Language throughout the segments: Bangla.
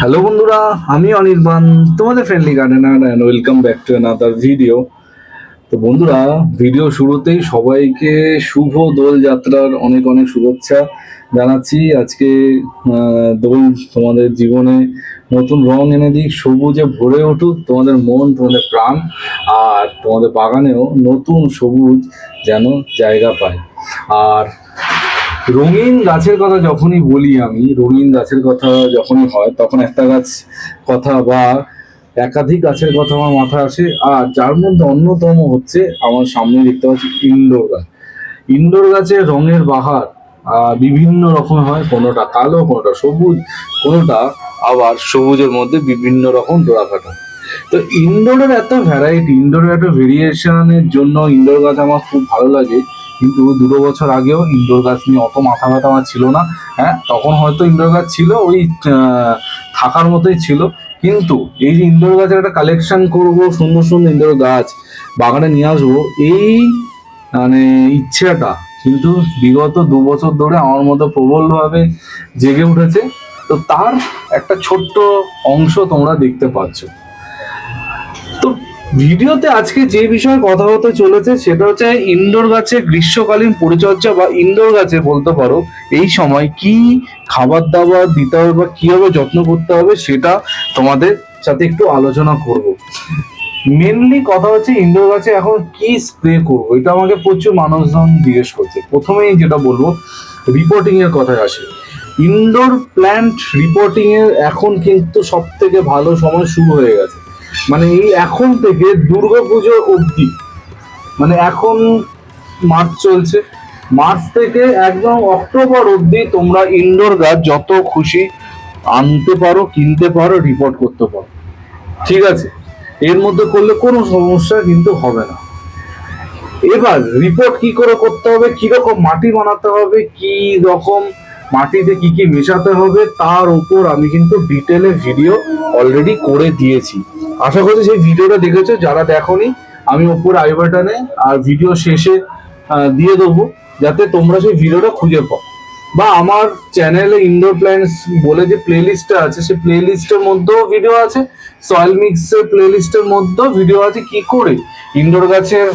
হ্যালো বন্ধুরা, আমি অনির্বাণ, তোমাদের friendly gardener and welcome back to another video তো বন্ধুরা ভিডিও শুরুতেই সবাইকে শুভ দোল যাত্রার অনেক অনেক শুভেচ্ছা জানাচ্ছি। আজকে দোল তোমাদের জীবনে নতুন রং এনে দিক, সবুজে ভরে উঠুক, তোমাদের মন, তোমাদের প্রাণ, আর তোমাদের বাগানেও নতুন সবুজ যেন জায়গা পায়। আর রঙিন গাছের কথা যখনই বলি আমি, রঙিন গাছের কথা যখনই হয়, তখন একটা গাছ কথা বা একাধিক গাছের কথা আমার মাথায় আসে। আর যার মধ্যে অন্যতম হচ্ছে আমার সামনে দেখতে পাচ্ছি ইনডোর গাছ। ইনডোর গাছের রঙের বাহার বিভিন্ন রকম হয়। কোনোটা কালো, কোনোটা সবুজ, কোনোটা আবার সবুজের মধ্যে বিভিন্ন রকম ডোরা কাটা তো ইনডোরের এত ভ্যারাইটি ইনডোরের এত ভেরিয়েশনের জন্য ইনডোর গাছ আমার খুব ভালো লাগে। কিন্তু দুটো বছর আগেও ইনডোর গাছ নিয়ে অত মাথা ব্যথা আমার ছিল না হ্যাঁ? তখন হয়তো ইনডোর গাছ ছিল, ওই থাকার মতোই ছিল। কিন্তু এই যে ইনডোর গাছের একটা কালেকশন করব, সুন্দর সুন্দর ইনডোর গাছ বাগানে নিয়ে আসব, এই মানে ইচ্ছাটা কিন্তু বিগত দু বছর ধরে আমার মতো প্রবলভাবে জেগে উঠেছে। তো তার একটা ছোট্ট অংশ তোমরা দেখতে পাচ্ছ। ভিডিওতে আজকে যে বিষয়ে কথা হতে চলেছে সেটা হচ্ছে ইনডোর গাছের গ্রীষ্মকালীন পরিচর্যা বা ইনডোর গাছে বলতে পারো, এই সময় কি খাবার দাবার দিতে হবে বা কীভাবে যত্ন করতে হবে সেটা তোমাদের সাথে একটু আলোচনা করব। মেনলি কথা হচ্ছে ইনডোর গাছে এখন কি স্প্রে করব, এটা আমাকে প্রচুর মানুষজন জিজ্ঞেস করছে। প্রথমেই যেটা বলব রিপোর্টিং এর কথায় আসে। ইনডোর প্ল্যান্ট রিপোর্টিং এর এখন কিন্তু সব থেকে ভালো সময় শুরু হয়ে গেছে। মানে এই এখন থেকে দুর্গাপুজো অবধি মানে এখন মার্চ চলছে, মার্চ থেকে একদম অক্টোবর অবধি তোমরা ইনডোর গাছ যত খুশি আনতে পারো, কিনতে পারো রিপোর্ট করতে পারো। ঠিক আছে? এর মধ্যে করলে কোনো সমস্যা কিন্তু হবে না। এবার রিপোর্ট কি করে করতে হবে? কি রকম মাটি বানাতে হবে? কি রকম মাটিতে কি কি মেশাতে হবে তার উপর আমি কিন্তু ডিটেলে ভিডিও অলরেডি করে দিয়েছি। আশা করছি সেই ভিডিওটা দেখেছ, যারা দেখোনি, আমি ওপর আই বাটনে আর ভিডিও শেষে দিয়ে দেবো, যাতে তোমরা সেই ভিডিওটা খুঁজে পাও। বা আমার চ্যানেলে ইনডোর প্ল্যান্টস বলে যে প্লে লিস্টটা আছে, সেই প্লে লিস্টের মধ্যেও ভিডিও আছে সয়েল মিক্সের প্লে লিস্টের মধ্যেও ভিডিও আছে কি করে ইনডোর গাছের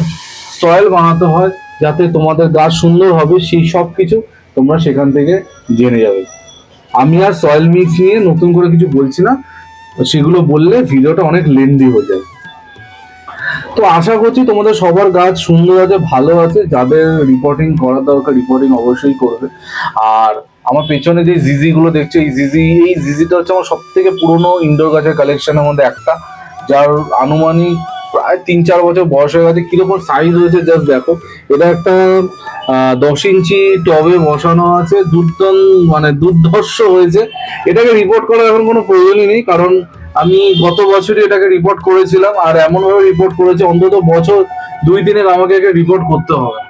সয়েল বানাতে হয়, যাতে তোমাদের গাছ সুন্দর হবে, সেই সব কিছু তোমরা সেখান থেকে জেনে যাবে। আমি আর সয়েল মিক্স নিয়ে নতুন করে কিছু বলছি না, সেগুলো বললে ভিডিওটা অনেক লেন্দি হয়ে যায়। তো আশা করছি তোমাদের সবার গাছ সুন্দর আছে, ভালো আছে, যাদের রিপোর্টিং করা দরকার রিপোর্টিং অবশ্যই করবে। আর আমার পেছনে যে জিজি গুলো দেখছ, এই জিজি এই জিজিটা হচ্ছে আমার সব থেকে পুরোনো ইনডোর গাছের কালেকশনের মধ্যে একটা, যার আনুমানিক প্রায় তিন চার বছর বয়স হয়ে গেছে। কীরকম সাইজ হয়েছে জাস্ট দেখো। এটা একটা দশ ইঞ্চি টবে বসানো আছে। দুর্দন মানে দুর্ধর্ষ হয়েছে। এটাকে রিপোর্ট করার এখন কোনো প্রয়োজনই নেই, কারণ আমি গত বছরই এটাকে রিপোর্ট করেছিলাম, আর এমনভাবে রিপোর্ট করেছি, অন্তত বছর দুই দিনের আমাকে একে রিপোর্ট করতে হবে।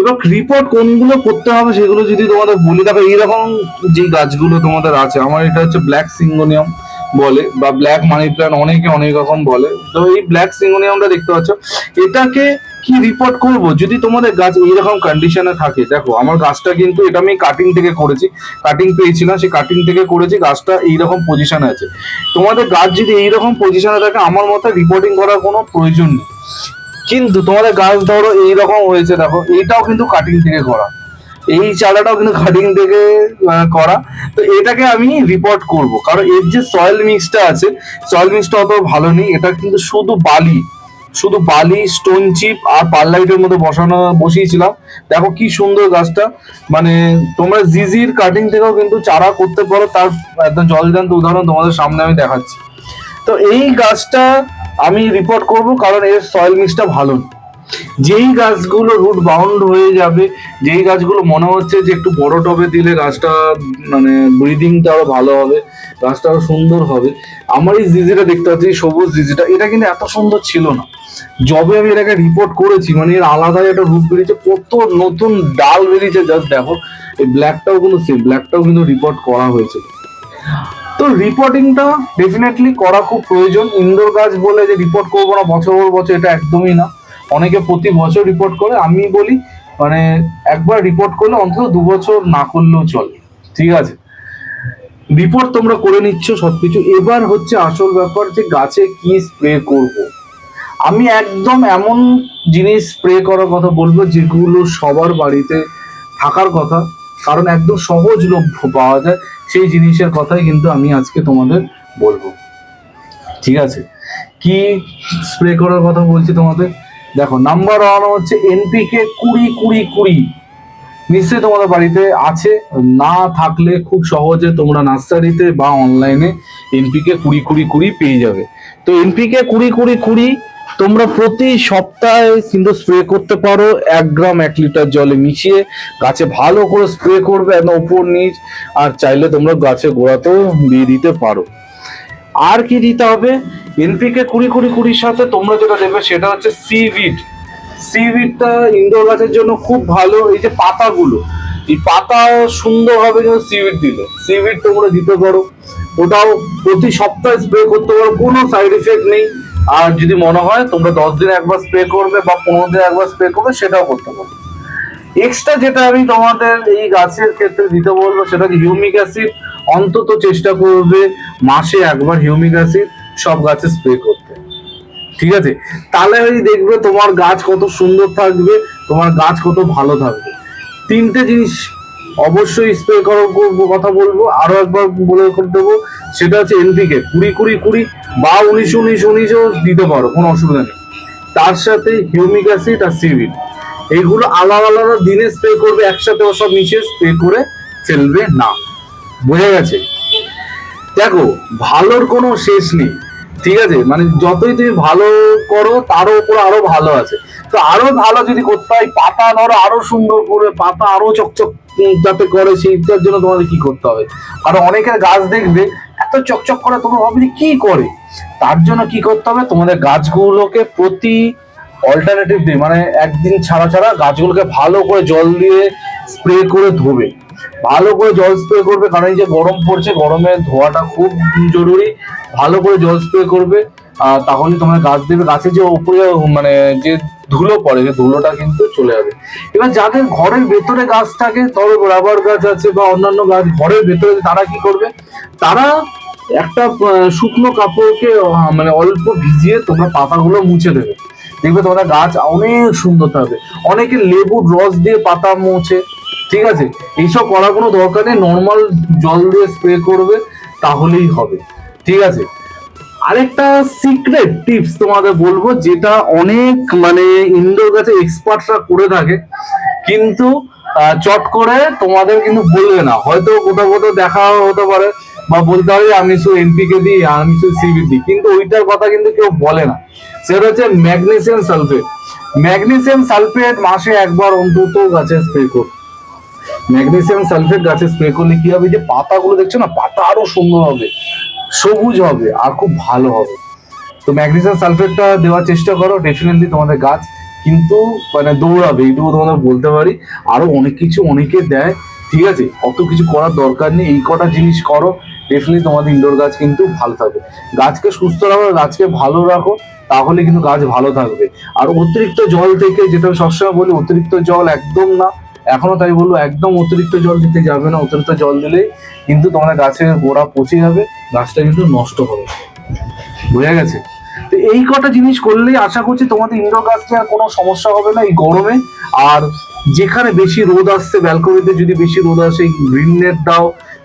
এবার রিপোর্ট কোনগুলো করতে হবে সেগুলো যদি তোমাদের বলি, দেখো এইরকম যে গাছগুলো তোমাদের আছে, আমার এটা হচ্ছে ব্ল্যাক সিঙ্গোনিয়াম বলে বা ব্ল্যাক মানি প্ল্যান্ট অনেকে অনেক রকম বলে। তো এই ব্ল্যাক সিঙ্গোনিয়ামটা দেখতে পাচ্ছ। এটাকে কি রিপোর্ট করব? যদি তোমাদের গাছ এইরকম কন্ডিশনে থাকে, দেখো, আমার গাছটা কিন্তু এটা আমি কাটিং থেকে করেছি। কাটিং পেয়েছি না সেই কাটিং থেকে করেছি, গাছটা এইরকম পজিশনে আছে। তোমাদের গাছ যদি এইরকম পজিশনে থাকে, আমার মতে রিপোর্টিং করার কোনো প্রয়োজন নেই। কিন্তু তোমাদের গাছ ধরো এইরকম হয়েছে, দেখো এইটাও কিন্তু কাটিং থেকে করা। এই চারাটাও কিন্তু কাটিং থেকে করা। তো এটাকে আমি রিপোর্ট করব। কারণ এর যে সয়েল মিক্সটা আছে সয়েল মিক্সটা অত ভালো নেই। এটা কিন্তু শুধু বালি। শুধু বালি স্টোন চিপ আর পারলাইটের মধ্যে বসানো, বসিয়েছিলাম। দেখো কি সুন্দর গাছটা। মানে তোমরা জিজির কাটিং থেকেও কিন্তু চারা করতে পারো। তার একদম জলজান্ত উদাহরণ তোমাদের সামনে আমি দেখাচ্ছি। তো এই গাছটা আমি রিপোর্ট করব, কারণ এর সয়েল মিক্সটা ভালো না। যেই গাছগুলো রুট বাউন্ড হয়ে যাবে, যেই গাছগুলো মনে হচ্ছে যে একটু বড় টবে দিলে গাছটা মানে ব্রিদিংটা আরও ভালো হবে, গাছটা আরও সুন্দর হবে। আমার এই জিজিটা দেখতে পাচ্ছি সবুজ জিজিটা, এটা কিন্তু এত সুন্দর ছিল না। যবে আমি এটাকে রিপোর্ট করেছি মানে এর আলাদাই একটা রূপ বেরিয়েছে, কত নতুন ডাল বেরিয়েছে জাস্ট দেখো। এই ব্ল্যাকটাও কিন্তু সেম ব্ল্যাকটাও কিন্তু রিপোর্ট করা হয়েছে। তো রিপোর্টিংটা ডেফিনেটলি করা খুব প্রয়োজন। ইনডোর গাছ বলে যে রিপোর্ট করব না, বছর বছর এটা একদমই না। অনেকে প্রতি বছর রিপোর্ট করে, আমি বলি মানে একবার রিপোর্ট করলে অন্তত দু বছর না করলেও চলে, ঠিক আছে? রিপোর্ট তোমরা করে নিচ্ছ সবকিছু। এবার হচ্ছে আসল ব্যাপার যে গাছে কি স্প্রে করব। আমি একদম এমন জিনিস স্প্রে করার কথা বলব যেগুলো সবার বাড়িতে থাকার কথা, কারণ একদম সহজলভ্য পাওয়া যায় সেই জিনিসের কথাই কিন্তু আমি আজকে তোমাদের বলব। ঠিক আছে? কি স্প্রে করার কথা বলছি তোমাদের? দেখো নাম্বার ওয়ান হচ্ছে এনপিকে কুড়ি কুড়ি কুড়ি। নিশ্চয়ই তোমাদের বাড়িতে আছে, না থাকলে খুব সহজে তোমরা নার্সারিতে বা অনলাইনে এনপিকে কুড়ি কুড়ি কুড়ি পেয়ে যাবে। তো এনপিকে কুড়ি কুড়ি কুড়ি, তোমরা প্রতি সপ্তাহে কিন্তু স্প্রে করতে পারো, এক গ্রাম, এক লিটার জলে মিশিয়ে। গাছে ভালো করে স্প্রে করবে একদম উপর নিচ, আর চাইলে তোমরা গাছে গোড়াতেও দিয়ে দিতে পারো। আর কি দিতে হবে? এনপিকে কুড়ি কুড়ি কুড়ির সাথে তোমরা যেটা দেবে সেটা হচ্ছে সিভিড। সিভিডটা ইনডোর গাছের জন্য খুব ভালো, এই যে পাতাগুলো। এই পাতা সুন্দরভাবে যেন সিভিড দিলে। সিভিড তোমরা দিতে পারো। ওটাও প্রতি সপ্তাহে স্প্রে করতে পারো, কোনো সাইড এফেক্ট নেই। আর যদি মনে হয় তোমরা দশ দিনে একবার স্প্রে করবে বা পনেরো দিনে একবার স্প্রে করবে, সেটাও করতে পারো। এক্সট্রা যেটা আমি তোমাদের এই গাছের ক্ষেত্রে দিতে বলব, সেটা হিউমিক অ্যাসিড। অন্তত চেষ্টা করবে মাসে একবার হিউমিক অ্যাসিড। সব গাছে স্প্রে করতে। ঠিক আছে? তাহলে ওই দেখবে তোমার গাছ কত সুন্দর থাকবে, তোমার গাছ কত ভালো থাকবে। তিনটে জিনিস অবশ্যই স্প্রে করার কথা বলব। আরও একবার বলে দেবো। সেটা হচ্ছে এনপিকে কুড়ি কুড়ি কুড়ি বা উনিশ উনিশ, উনিশও দিতে পারো, কোনো অসুবিধা নেই। তার সাথে হিউমিক অ্যাসিড আর সিভিড এইগুলো আলাদা আলাদা দিনে স্প্রে করবে, একসাথে সব মিশিয়ে স্প্রে করে ফেলবে না। বোঝা গেছে? দেখো, ভালোর কোনো শেষ নেই। ঠিক আছে? মানে যতই তুমি ভালো করো, তারও উপর আরও ভালো আছে। তো আরও ভালো যদি করতে হয়, পাতা ধরো আরও সুন্দর করে, পাতা আরও চকচক যাতে করে, সেইটার জন্য তোমাদের কি করতে হবে? কারণ অনেকের গাছ দেখবে, এত চকচক করে, তোমরা ভাববে যে কি করে? তার জন্য কি করতে হবে? তোমাদের গাছগুলোকে প্রতি অল্টারনেটিভ দিয়ে মানে একদিন ছাড়া ছাড়া গাছগুলোকে ভালো করে জল দিয়ে স্প্রে করে ধোবে। ভালো করে জল স্প্রে করবে, কারণ এই যে গরম পড়ছে, গরমে ধোয়াটা খুব জরুরি। ভালো করে জল স্প্রে করবে তাহলে তোমার গাছ দেবে। গাছে যে উপরে মানে যে ধুলো পড়ে যে ধুলোটা কিন্তু চলে যাবে। এবার যাদের ঘরের ভেতরে গাছ থাকে ধরো রাবার গাছ আছে বা অন্যান্য গাছ ঘরের ভেতরে, তারা কি করবে? তারা একটা শুকনো কাপড়কে মানে অল্প ভিজিয়ে তোমরা পাতাগুলো মুছে দেবে। দেখবে তোমাদের গাছ অনেক সুন্দর থাকবে। অনেকে লেবুর রস দিয়ে পাতা মুছে ঠিক আছে? এইসব করার কোনো দরকার নেই। নর্মাল জল দিয়ে স্প্রে করবে, তাহলেই হবে। ঠিক আছে? আরেকটা সিক্রেট টিপস তোমাদের বলব, যেটা অনেক মানে ইনডোর গাছে এক্সপার্টরা করে থাকে, কিন্তু চট করে তোমাদের কিন্তু বলবে না। হয়তো কোথাও কোথাও দেখা হতে পারে, বা বলতে হবে আমি শুধু এনপিকে দিই আমি শুধু সিবি দিই, কিন্তু ওইটার কথা কিন্তু কেউ বলে না। সেটা হচ্ছে ম্যাগনেসিয়াম সালফেট ম্যাগনেসিয়াম সালফেট মাসে একবার অন্তত গাছে স্প্রে করো ম্যাগনেসিয়াম সালফেট গাছে স্প্রে করলে কি হবে? যে পাতাগুলো দেখছ না, পাতা আরও সুন্দর হবে, সবুজ হবে আর খুব ভালো হবে। তো ম্যাগনেসিয়াম সালফেটটা দেওয়ার চেষ্টা করো ডেফিনেটলি তোমাদের গাছ কিন্তু মানে দৌড়াবে, এইটুকু তোমাদের বলতে পারি। আরও অনেক কিছু অনেকে দেয়, ঠিক আছে? অত কিছু করার দরকার নেই, এই কটা জিনিস করো ডেফিনেটলি তোমাদের ইনডোর গাছ কিন্তু ভালো থাকবে। গাছকে সুস্থ রাখো, গাছকে ভালো রাখো, তাহলে কিন্তু গাছ ভালো থাকবে। আর অতিরিক্ত জল থেকে, যেটা সবসময় বলি, অতিরিক্ত জল একদম না এখনও তাই বলব, একদম অতিরিক্ত জল দিতে যাবে না, অতিরিক্ত জল দিলেই কিন্তু তোমাদের গাছের গোড়া পচে যাবে, গাছটা কিন্তু নষ্ট হবে। বোঝা গেছে? তো এই কটা জিনিস করলেই আশা করছি তোমাদের ইনডোর গাছটা আর কোনো সমস্যা হবে না এই গরমে। আর যেখানে বেশি রোদ আসছে ব্যালকনিতে যদি বেশি রোদ আসে গ্রিন নেট দাও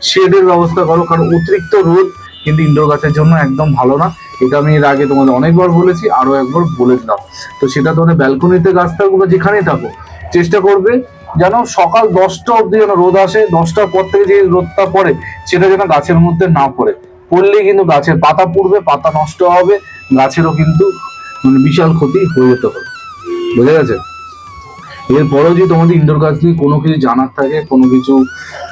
শেডের ব্যবস্থা করো, কারণ অতিরিক্ত রোদ কিন্তু ইনডোর গাছের জন্য একদম ভালো না। এটা আমি এর আগে তোমাদের অনেকবার বলেছি আরও একবার বলে দিলাম। তো সেটা তোমাদের ব্যালকনিতে গাছ থাকুক বা যেখানেই থাকো চেষ্টা করবে যেন সকাল দশটা অব্দি যেন রোদ আসে, দশটার পর থেকে যে রোদটা পড়ে, সেটা যেন গাছের মধ্যে না পড়ে। পড়লে কিন্তু গাছের পাতা পড়বে, পাতা নষ্ট হবে, গাছেরও কিন্তু মানে বিশাল ক্ষতি হয়ে যেতে হবে বুঝে গেছে? এরপরেও যদি তোমাদের ইনডোর গাছ নিয়ে কোনো কিছু জানার থাকে, কোনো কিছু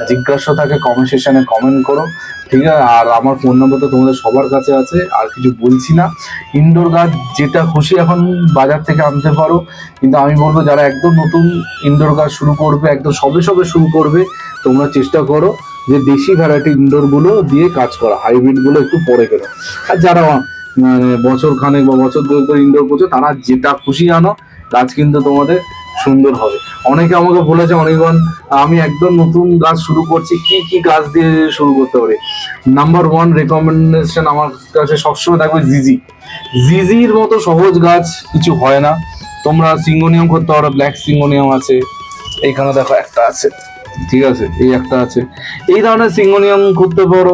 জিজ্ঞাসা থাকে কমেন্ট সেশনে কমেন্ট করো। ঠিক আছে? আর আমার ফোন নম্বর তো তোমাদের সবার কাছে আছে, আর কিছু বলছি না। ইনডোর গাছ যেটা খুশি এখন বাজার থেকে আনতে পারো। কিন্তু আমি বলব, যারা একদম নতুন ইনডোর গাছ শুরু করবে, একদম সবে সবে শুরু করবে, তোমরা চেষ্টা করো যে দেশি ভ্যারাইটি ইনডোরগুলো দিয়ে কাজ করা হাইব্রিডগুলো একটু পরে গেলো আর যারা বছর খানেক বা বছর দুই ধরে ইনডোর করছ, তারা যেটা খুশি আনো গাছ কিন্তু তোমাদের সুন্দর হবে। অনেকে আমাকে বলেছে অনির্বাণ আমি একদম নতুন গাছ শুরু করছি, কি কি গাছ দিয়ে শুরু করতে পারি নাম্বার ওয়ান রেকমেন্ডেশন আমার কাছে সবসময় থাকবে জিজি জিজির মতো সহজ গাছ কিছু হয় না। তোমরা সিঙ্গোনিয়াম করতে পারো ব্ল্যাক সিঙ্গোনিয়াম আছে। এইখানে দেখো একটা আছে। ঠিক আছে, এই একটা আছে। এই ধরনের সিঙ্গোনিয়াম করতে পারো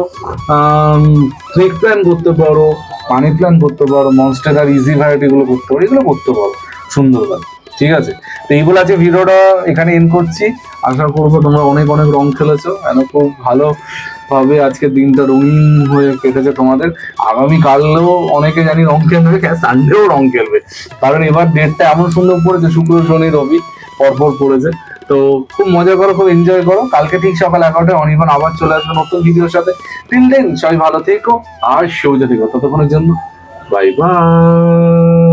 স্নেক প্ল্যান করতে পারো মানি প্ল্যান করতে পারো মনস্টার ইজি ভ্যারাইটি করতে পারো, এগুলো করতে পারো। সুন্দর গাছ। ঠিক আছে? তো এইগুলো আছে ভিডিওটা এখানে এন্ড করছি। আশা করব তোমরা অনেক অনেক রং খেলেছো। এন খুব ভালো ভাবে আজকে দিনটা রঙিন হয়ে কেটেছে তোমাদের। আগামী কালেও অনেকে জানি রং খেলবে সানডেও রং খেলবে। কারণ এবার ডেটটা এমন সুন্দর পড়েছে, শুক্র, শনি, রবি পরপর পড়েছে। তো খুব মজা করো, খুব এনজয় করো। কালকে ঠিক সকাল এগারোটায় অনির্বাণ আবার চলে আসবে নতুন ভিডিওর সাথে। টিল দেন সবাই ভালো থেকো আর সৌজা থেকো। ততক্ষণের জন্য বাই বাই